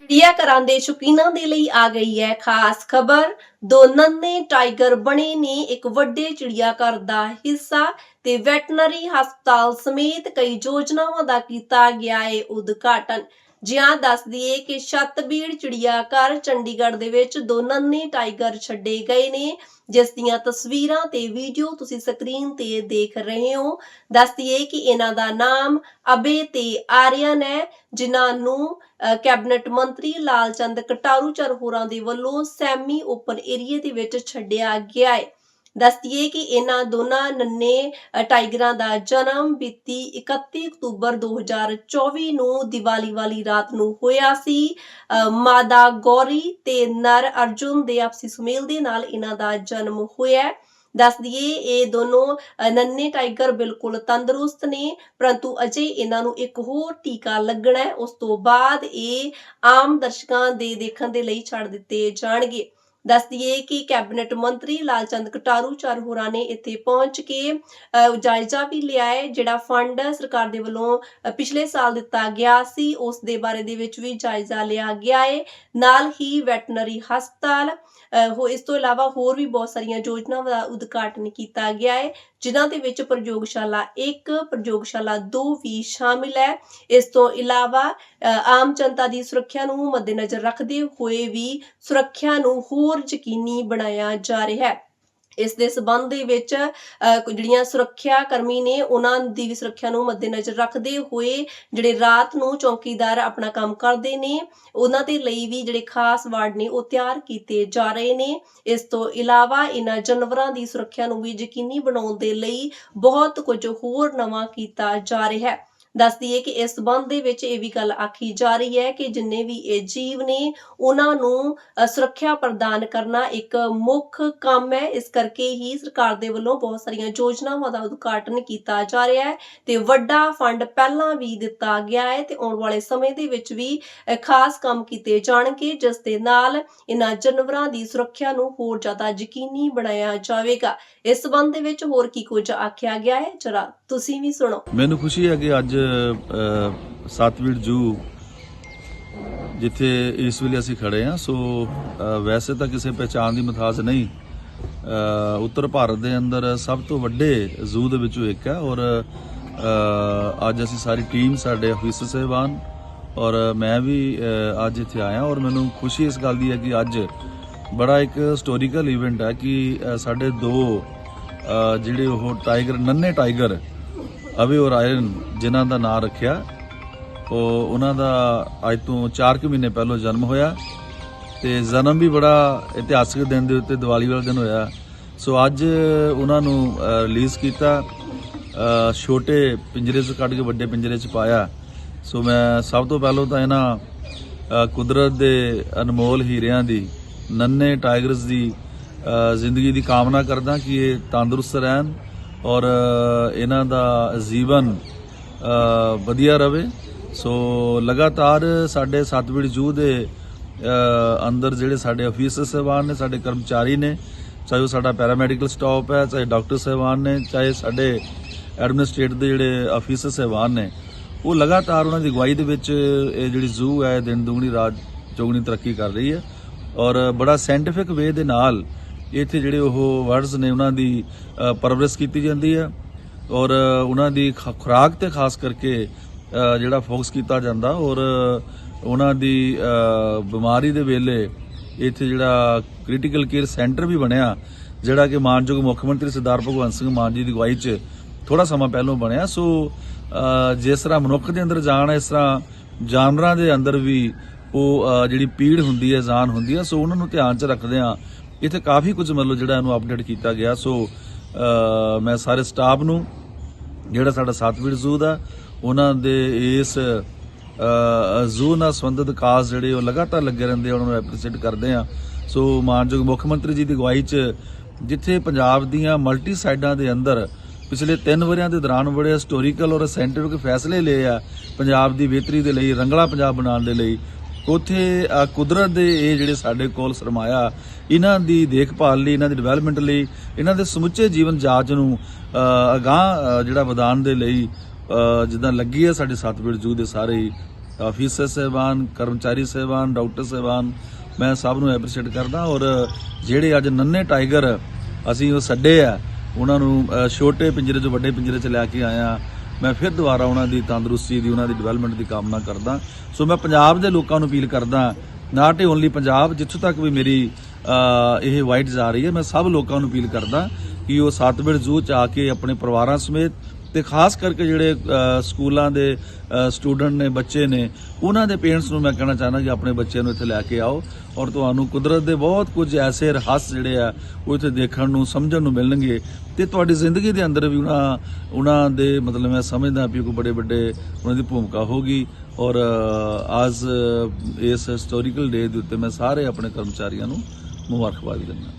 ਚਿੜੀਆ ਘਰਾਂ ਦੇ ਸ਼ੌਕੀਨਾਂ ਦੇ ਲਈ ਆ ਗਈ ਹੈ। ਖਾਸ ਖਬਰ, ਦੋ ਨੰਨੇ ਟਾਈਗਰ ਬਣੇ ਨੇ, ਇੱਕ ਵੱਡੇ ਚਿੜੀਆ ਘਰ ਦਾ ਹਿੱਸਾ ਤੇ ਵੈਟਨਰੀ ਹਸਪਤਾਲ ਸਮੇਤ ਕਈ ਯੋਜਨਾਵਾਂ ਦਾ ਕੀਤਾ ਗਿਆ ਹੈ ਉਦਘਾਟਨ। ਜਿਹਾਂ ਦੱਸ ਦਈਏ ਕਿ ਛੱਤਬੀੜ ਚਿੜੀਆ ਘਰ ਚੰਡੀਗੜ੍ਹ ਦੇ ਵਿੱਚ ਦੋ ਨੰਨੇ ਟਾਈਗਰ ਛੱਡੇ ਗਏ ਨੇ। ਜਿਸ ਦੀਆਂ ਤਸਵੀਰਾਂ ਤੇ ਵੀਡੀਓ ਤੁਸੀਂ ਸਕਰੀਨ ਤੇ ਦੇਖ ਰਹੇ ਹੋ। ਦੱਸ ਦਈਏ ਕਿ ਇਹਨਾਂ ਦਾ ਨਾਮ ਅਬੇ ਤੇ ਆਰੀਅਨ ਹੈ ਜਿਨ੍ਹਾਂ ਨੂੰ ਅ, ਕੈਬਨਿਟ ਮੰਤਰੀ ਲਾਲਚੰਦ ਕਟਾਰੂ ਚਰ ਹੋਰਾਂ ਦੇ ਵੱਲੋਂ ਸੈਮੀ ਓਪਨ ਏਰੀਏ ਦੇ ਵਿੱਚ ਛੱਡਿਆ ਗਿਆ ਹੈ। ਦੱਸਦੀਏ ਕਿ ਇਹਨਾਂ ਦੋਨਾਂ ਨੰਨੇ ਟਾਈਗਰਾਂ ਦਾ ਜਨਮ ਬੀਤੀ 31 ਅਕਤੂਬਰ 2024 ਨੂੰ ਦੀਵਾਲੀ ਵਾਲੀ ਰਾਤ ਨੂੰ ਹੋਇਆ ਸੀ। ਮਾਦਾ ਗੌਰੀ ਤੇ ਨਰ ਅਰਜੁਨ ਦੇ ਆਪਸੀ ਸੁਮੇਲ ਦੇ ਨਾਲ ਇਹਨਾਂ ਦਾ ਜਨਮ ਹੋਇਆ। ਹੈ। ਦੱਸ ਦਈਏ ਇਹ ਦੋਨੋਂ ਨੰਨੇ ਟਾਈਗਰ ਬਿਲਕੁਲ ਤੰਦਰੁਸਤ ਨੇ, ਪਰੰਤੂ ਅਜੇ ਇਹਨਾਂ ਨੂੰ ਇੱਕ ਹੋਰ ਟੀਕਾ ਲੱਗਣਾ ਹੈ। ਉਸ ਤੋਂ ਬਾਅਦ ਇਹ ਆਮ ਦਰਸ਼ਕਾਂ ਦੇ ਦੇਖਣ ਦੇ ਲਈ ਛੱਡ ਦਿੱਤੇ ਜਾਣਗੇ। ਦੱਸ ਦਈਏ ਕਿ ਕੈਬਨਿਟ ਮੰਤਰੀ ਲਾਲਚੰਦ ਕਟਾਰੂ ਚਾਰ ਹੋਰਾਂ ਨੇ ਇੱਥੇ ਪਹੁੰਚ ਕੇ ਜਾਇਜ਼ਾ ਵੀ ਲਿਆ ਹੈ ਜਿਹੜਾ ਫੰਡ ਸਰਕਾਰ ਦੇ ਵੱਲੋਂ ਪਿਛਲੇ ਸਾਲ ਦਿੱਤਾ ਗਿਆ ਸੀ, ਉਸ ਦੇ ਬਾਰੇ ਦੇ ਵਿੱਚ ਵੀ ਜਾਇਜ਼ਾ ਲਿਆ ਗਿਆ ਹੈ ਨਾਲ ਹੀ ਵੈਟਰਨਰੀ ਹਸਪਤਾਲ ਹੋ, ਇਸ ਤੋਂ ਇਲਾਵਾ ਹੋਰ ਵੀ ਬਹੁਤ ਸਾਰੀਆਂ ਯੋਜਨਾਵਾਂ ਦਾ ਉਦਘਾਟਨ ਕੀਤਾ ਗਿਆ ਹੈ ਜਿਨ੍ਹਾਂ ਦੇ ਵਿੱਚ ਪ੍ਰਯੋਗਸ਼ਾਲਾ 1 ਪ੍ਰਯੋਗਸ਼ਾਲਾ 2 ਵੀ ਸ਼ਾਮਿਲ ਹੈ। ਇਸ ਤੋਂ ਇਲਾਵਾ ਅ, ਆਮ ਜਨਤਾ ਦੀ ਸੁਰੱਖਿਆ ਨੂੰ ਮੱਦੇਨਜ਼ਰ ਰੱਖਦੇ ਹੋਏ ਵੀ ਸੁਰੱਖਿਆ ਨੂੰ ਹੋਰ ਯਕੀਨੀ ਬਣਾਇਆ ਜਾ ਰਿਹਾ ਹੈ। ਇਸ ਦੇ ਸਬੰਧ ਦੇ ਵਿੱਚ ਅ, ਜਿਹੜੀਆਂ ਸੁਰੱਖਿਆ ਕਰਮੀ ਨੇ ਉਹਨਾਂ ਦੀ ਵੀ ਸੁਰੱਖਿਆ ਨੂੰ ਮੱਦੇਨਜ਼ਰ ਰੱਖਦੇ ਹੋਏ ਜਿਹੜੇ ਰਾਤ ਨੂੰ ਚੌਕੀਦਾਰ ਆਪਣਾ ਕੰਮ ਕਰਦੇ ਨੇ ਉਹਨਾਂ ਦੇ ਲਈ ਵੀ ਜਿਹੜੇ ਖਾਸ ਵਾਰਡ ਨੇ ਉਹ ਤਿਆਰ ਕੀਤੇ ਜਾ ਰਹੇ ਨੇ। ਇਸ ਤੋਂ ਇਲਾਵਾ ਇਹਨਾਂ ਜਾਨਵਰਾਂ ਦੀ ਸੁਰੱਖਿਆ ਨੂੰ ਵੀ ਯਕੀਨੀ ਬਣਾਉਣ ਦੇ ਲਈ ਬਹੁਤ ਕੁਝ ਹੋਰ ਨਵਾਂ ਕੀਤਾ ਜਾ ਰਿਹਾ ਹੈ। ਦੱਸ ਦਈਏ ਕਿ ਇਸ ਸੰਬੰਧ ਦੇ ਵਿੱਚ ਇਹ ਵੀ ਗੱਲ ਆਖੀ ਜਾ ਰਹੀ ਹੈ ਕਿ ਜਿੰਨੇ ਵੀ ਇਹ ਜੀਵ ਨੇ, ਉਹਨਾਂ ਨੂੰ ਸੁਰੱਖਿਆ ਪ੍ਰਦਾਨ ਕਰਨਾ ਇੱਕ ਮੁੱਖ ਕੰਮ ਹੈ। ਇਸ ਕਰਕੇ ਹੀ ਸਰਕਾਰ ਦੇ ਵੱਲੋਂ ਬਹੁਤ ਸਾਰੀਆਂ ਯੋਜਨਾਵਾਂ ਦਾ ਉਦਘਾਟਨ ਕੀਤਾ ਜਾ ਰਿਹਾ ਹੈ ਤੇ ਵੱਡਾ ਫੰਡ ਪਹਿਲਾਂ ਵੀ ਦਿੱਤਾ ਗਿਆ ਹੈ ਤੇ ਆਉਣ ਵਾਲੇ ਸਮੇਂ ਦੇ ਵਿੱਚ ਵੀ ਖਾਸ ਕੰਮ ਕੀਤੇ ਜਾਣਗੇ, ਜਿਸ ਦੇ ਨਾਲ ਇਹਨਾਂ ਜਾਨਵਰਾਂ ਦੀ ਸੁਰੱਖਿਆ ਨੂੰ ਹੋਰ ਜ਼ਿਆਦਾ ਯਕੀਨੀ ਬਣਾਇਆ ਜਾਵੇਗਾ। ਇਸ ਸੰਬੰਧ ਦੇ ਵਿੱਚ ਹੋਰ ਕੀ ਕੁਝ ਆਖਿਆ ਗਿਆ ਹੈ? ਜਰਾ ਤੁਸੀਂ ਵੀ ਸੁਣੋ। ਮੈਨੂੰ ਖੁਸ਼ੀ ਹੈ ਕਿ ਅੱਜ ਸਤਵੀਰ ਜੂ ਜਿੱਥੇ ਇਸ ਵੇਲੇ ਅਸੀਂ ਖੜੇ ਹਾਂ, ਸੋ ਵੈਸੇ ਤਾਂ ਕਿਸੇ ਪਹਿਚਾਣ ਦੀ ਮਥਾਜ ਨਹੀਂ। ਉੱਤਰ ਭਾਰਤ ਦੇ ਅੰਦਰ ਸਭ ਤੋਂ ਵੱਡੇ ਜ਼ੂ ਦੇ ਵਿੱਚੋਂ ਇੱਕ ਹੈ ਔਰ ਅੱਜ ਅਸੀਂ ਸਾਰੀ ਟੀਮ ਸਾਡੇ ਅਫੀਸਰ ਸਹਿਬਾਨ ਔਰ ਮੈਂ ਵੀ ਅੱਜ ਇੱਥੇ ਆਇਆ ਔਰ ਮੈਨੂੰ ਖੁਸ਼ੀ ਇਸ ਗੱਲ ਦੀ ਹੈ ਕਿ ਅੱਜ ਬੜਾ ਇੱਕ ਹਿਸਟੋਰੀਕਲ ਇਵੈਂਟ ਹੈ ਕਿ ਸਾਡੇ ਦੋ ਜਿਹੜੇ ਉਹ ਟਾਈਗਰ ਨੰਨੇ ਟਾਈਗਰ ਅਵੇ ਔਰ ਆਇਰਨ ਜਿਨ੍ਹਾਂ ਦਾ ਨਾਂ ਰੱਖਿਆ, ਉਹ ਉਹਨਾਂ ਦਾ ਅੱਜ ਤੋਂ 4 ਕੁ ਮਹੀਨੇ ਪਹਿਲਾਂ ਜਨਮ ਹੋਇਆ ਤੇ ਜਨਮ ਵੀ ਬੜਾ ਇਤਿਹਾਸਕ ਦਿਨ ਦੇ ਉੱਤੇ ਦੀਵਾਲੀ ਵਾਲੇ ਦਿਨ ਹੋਇਆ। ਸੋ ਅੱਜ ਉਹਨਾਂ ਨੂੰ ਰਿਲੀਜ਼ ਕੀਤਾ ਛੋਟੇ ਪਿੰਜਰੇ 'ਚ ਕੱਢ ਕੇ ਵੱਡੇ ਪਿੰਜਰੇ 'ਚ ਪਾਇਆ। ਸੋ ਮੈਂ ਸਭ ਤੋਂ ਪਹਿਲਾਂ ਤਾਂ ਇਹਨਾਂ ਕੁਦਰਤ ਦੇ ਅਨਮੋਲ ਹੀਰਿਆਂ ਦੀ, ਨੰਨੇ ਟਾਈਗਰਸ ਦੀ ਜ਼ਿੰਦਗੀ ਦੀ ਕਾਮਨਾ ਕਰਦਾ ਕਿ ਇਹ ਤੰਦਰੁਸਤ ਰਹਿਣ ਔਰ ਇਹਨਾਂ ਦਾ ਜੀਵਨ ਵਧੀਆ ਰਵੇ। ਸੋ, ਲਗਾਤਾਰ ਸਾਡੇ ਸਤਵੀੜ ਜੂ ਦੇ ਅੰਦਰ ਜਿਹੜੇ ਸਾਡੇ ਅਫੀਸਰ ਸਹਿਬਾਨ ਨੇ, ਸਾਡੇ ਕਰਮਚਾਰੀ ਨੇ, ਚਾਹੇ ਉਹ ਸਾਡਾ ਪੈਰਾਮੈਡੀਕਲ ਸਟਾਫ ਹੈ, ਚਾਹੇ ਡਾਕਟਰ ਸਹਿਬਾਨ ਨੇ, ਚਾਹੇ ਸਾਡੇ ਐਡਮਿਨਿਸਟ੍ਰੇਟਰ ਦੇ ਜਿਹੜੇ ਅਫੀਸਰ ਸਹਿਬਾਨ ਨੇ, ਉਹ ਲਗਾਤਾਰ ਉਹਨਾਂ ਦੀ ਅਗਵਾਈ ਦੇ ਵਿੱਚ ਇਹ ਜਿਹੜੀ ਜ਼ੂ ਹੈ, ਦਿਨ ਦੁਗਣੀ ਰਾਤ ਚੌਗਣੀ ਤਰੱਕੀ ਕਰ ਰਹੀ ਹੈ। ਔਰ, ਬੜਾ ਸਾਇੰਟੀਫਿਕ ਵੇ ਦੇ ਨਾਲ ਇੱਥੇ ਜਿਹੜੇ ਉਹ ਵਰਡਸ ਨੇ ਉਹਨਾਂ ਦੀ ਪਰਵਰਿਸ਼ ਕੀਤੀ ਜਾਂਦੀ ਹੈ ਔਰ ਉਹਨਾਂ ਦੀ ਖ- ਖੁਰਾਕ ਤੇ ਖਾਸ ਕਰਕੇ ਜਿਹੜਾ ਫੋਕਸ ਕੀਤਾ ਜਾਂਦਾ ਔਰ ਉਹਨਾਂ ਦੀ ਬਿਮਾਰੀ ਦੇ ਵੇਲੇ ਇੱਥੇ ਜਿਹੜਾ ਕ੍ਰਿਟੀਕਲ ਕੇਅਰ ਸੈਂਟਰ ਵੀ ਬਣਿਆ, ਜਿਹੜਾ ਕਿ ਮਾਨਯੋਗ ਮੁੱਖ ਮੰਤਰੀ ਸਰਦਾਰ ਭਗਵੰਤ ਸਿੰਘ ਮਾਨ ਜੀ ਦੀ ਅਗਵਾਈ 'ਚ ਥੋੜਾ ਸਮਾਂ ਪਹਿਲਾਂ ਬਣਿਆ, ਸੋ ਜਿਸ ਤਰ੍ਹਾਂ ਮਨੁੱਖ ਦੇ ਅੰਦਰ ਜਾਨ ਹੈ, ਇਸ ਤਰ੍ਹਾਂ ਜਾਨਵਰਾਂ ਦੇ ਅੰਦਰ ਵੀ ਉਹ ਜਿਹੜੀ ਪੀੜ ਹੁੰਦੀ ਹੈ, ਜਾਨ ਹੁੰਦੀ ਹੈ, ਸੋ ਉਹਨਾਂ ਨੂੰ ਧਿਆਨ 'ਚ ਰੱਖਦੇ ਆ ਇੱਥੇ ਕਾਫੀ ਕੁਝ ਮਤਲਬ ਜਿਹੜਾ ਇਹਨੂੰ ਅਪਡੇਟ ਕੀਤਾ ਗਿਆ। ਸੋ ਮੈਂ ਸਾਰੇ ਸਟਾਫ ਨੂੰ, ਜਿਹੜਾ ਸਾਡਾ ਸਤਵੀਰ ਜ਼ੂ ਦਾ, ਉਹਨਾਂ ਦੇ ਇਸ ਜ਼ੂ ਨਾਲ ਸੰਬੰਧਿਤ ਕਾਸ ਜਿਹੜੇ ਉਹ ਲਗਾਤਾਰ ਲੱਗੇ ਰਹਿੰਦੇ ਆ, ਉਹਨਾਂ ਨੂੰ ਐਪਰੀਸ਼ੀਏਟ ਕਰਦੇ ਆ। ਸੋ ਮਾਨਯੋਗ ਮੁੱਖ ਮੰਤਰੀ ਜੀ ਦੀ ਅਗਵਾਈ 'ਚ ਜਿੱਥੇ ਪੰਜਾਬ ਦੀਆਂ ਮਲਟੀ ਸਾਈਡਾਂ ਦੇ ਅੰਦਰ ਪਿਛਲੇ 3 ਵਰਿਆਂ ਦੇ ਦੌਰਾਨ ਬੜੇ ਹਿਸਟੋਰੀਕਲ ਔਰ ਸਾਇੰਟੀਫਿਕ ਫੈਸਲੇ ਲਏ ਆ, ਪੰਜਾਬ ਦੀ ਬਿਹਤਰੀ ਦੇ ਲਈ, ਰੰਗਲਾ ਪੰਜਾਬ ਬਣਾਉਣ ਦੇ ਲਈ ਉਥੇ ਕੁਦਰਤ ਦੇ ਇਹ ਜਿਹੜੇ ਸਾਡੇ ਕੋਲ ਸਰਮਾਇਆ ਇਹਨਾਂ ਦੀ ਦੇਖਭਾਲ ਲਈ ਇਹਨਾਂ ਦੀ ਡਿਵੈਲਪਮੈਂਟ ਲਈ ਇਹਨਾਂ ਦੇ ਸਮੁੱਚੇ ਜੀਵਨ ਜਾਚ ਨੂੰ ਅ, ਅਗਾਂਹ ਜਿਹੜਾ ਵਧਾਉਣ ਦੇ ਲਈ ਜਿੱਦਾਂ ਲੱਗੀ ਹੈ ਸਾਡੇ ਸਤਵੀਰ ਜੂ ਦੇ ਸਾਰੇ ਹੀ ਅਫੀਸਰ ਸਹਿਬਾਨ ਕਰਮਚਾਰੀ ਸਹਿਬਾਨ ਡਾਕਟਰ ਸਹਿਬਾਨ ਮੈਂ ਸਭ ਨੂੰ ਐਪਰੀਸ਼ੀਏਟ ਕਰਦਾ ਔਰ ਜਿਹੜੇ ਅੱਜ ਨੰਨੇ ਟਾਈਗਰ ਅਸੀਂ ਉਹ ਛੱਡੇ ਆ ਉਹਨਾਂ ਨੂੰ ਛੋਟੇ ਪਿੰਜਰੇ ਤੋਂ ਵੱਡੇ ਪਿੰਜਰੇ 'ਚ ਲੈ ਕੇ ਆਇਆ। ਮੈਂ ਫਿਰ ਦੁਬਾਰਾ ਉਹਨਾਂ ਦੀ ਤੰਦਰੁਸਤੀ ਦੀ, ਉਹਨਾਂ ਦੀ ਡਿਵੈਲਪਮੈਂਟ ਦੀ ਕਾਮਨਾ ਕਰਦਾ। ਸੋ ਮੈਂ ਪੰਜਾਬ ਦੇ ਲੋਕਾਂ ਨੂੰ ਅਪੀਲ ਕਰਦਾ ਨਾਟ ਓਨਲੀ ਪੰਜਾਬ, ਜਿੱਥੋਂ ਤੱਕ ਵੀ ਮੇਰੀ ਇਹ ਵਾਈਟ ਜਾ ਰਹੀ ਹੈ, ਮੈਂ ਸਭ ਲੋਕਾਂ ਨੂੰ ਅਪੀਲ ਕਰਦਾ ਕਿ ਉਹ ਸਤਬਿੜ ਜ਼ੂ ਚ ਆ ਕੇ ਆਪਣੇ ਪਰਿਵਾਰਾਂ ਸਮੇਤ ਤੇ ਖਾਸ ਕਰਕੇ ਜਿਹੜੇ ਸਕੂਲਾਂ ਦੇ ਸਟੂਡੈਂਟ ਨੇ, ਬੱਚੇ ਨੇ, ਉਹਨਾਂ ਦੇ ਪੇਰੈਂਟਸ ਨੂੰ ਮੈਂ ਕਹਿਣਾ ਚਾਹੁੰਦਾ ਕਿ ਆਪਣੇ ਬੱਚਿਆਂ ਨੂੰ ਇੱਥੇ ਲੈ ਕੇ ਆਓ ਔਰ ਤੁਹਾਨੂੰ ਕੁਦਰਤ ਦੇ ਬਹੁਤ ਕੁਝ ਐਸੇ ਰਹੱਸ ਜਿਹੜੇ ਆ, ਉਹ ਇੱਥੇ ਦੇਖਣ ਨੂੰ, ਸਮਝਣ ਨੂੰ ਮਿਲਣਗੇ ਤੇ ਤੁਹਾਡੀ ਜ਼ਿੰਦਗੀ ਦੇ ਅੰਦਰ ਵੀ ਉਹਨਾਂ ਉਹਨਾਂ ਦੇ ਮਤਲਬ ਮੈਂ ਸਮਝਦਾ ਵੀ ਕੋਈ ਬੜੇ ਵੱਡੇ ਉਹਨਾਂ ਦੀ ਭੂਮਿਕਾ ਹੋਗੀ ਔਰ ਅੱਜ ਇਸ ਹਿਸਟੋਰੀਕਲ ਡੇ ਦੇ ਉੱਤੇ ਮੈਂ ਸਾਰੇ ਆਪਣੇ ਕਰਮਚਾਰੀਆਂ ਨੂੰ ਮੁਬਾਰਕਬਾਦ ਦਿੰਦਾ।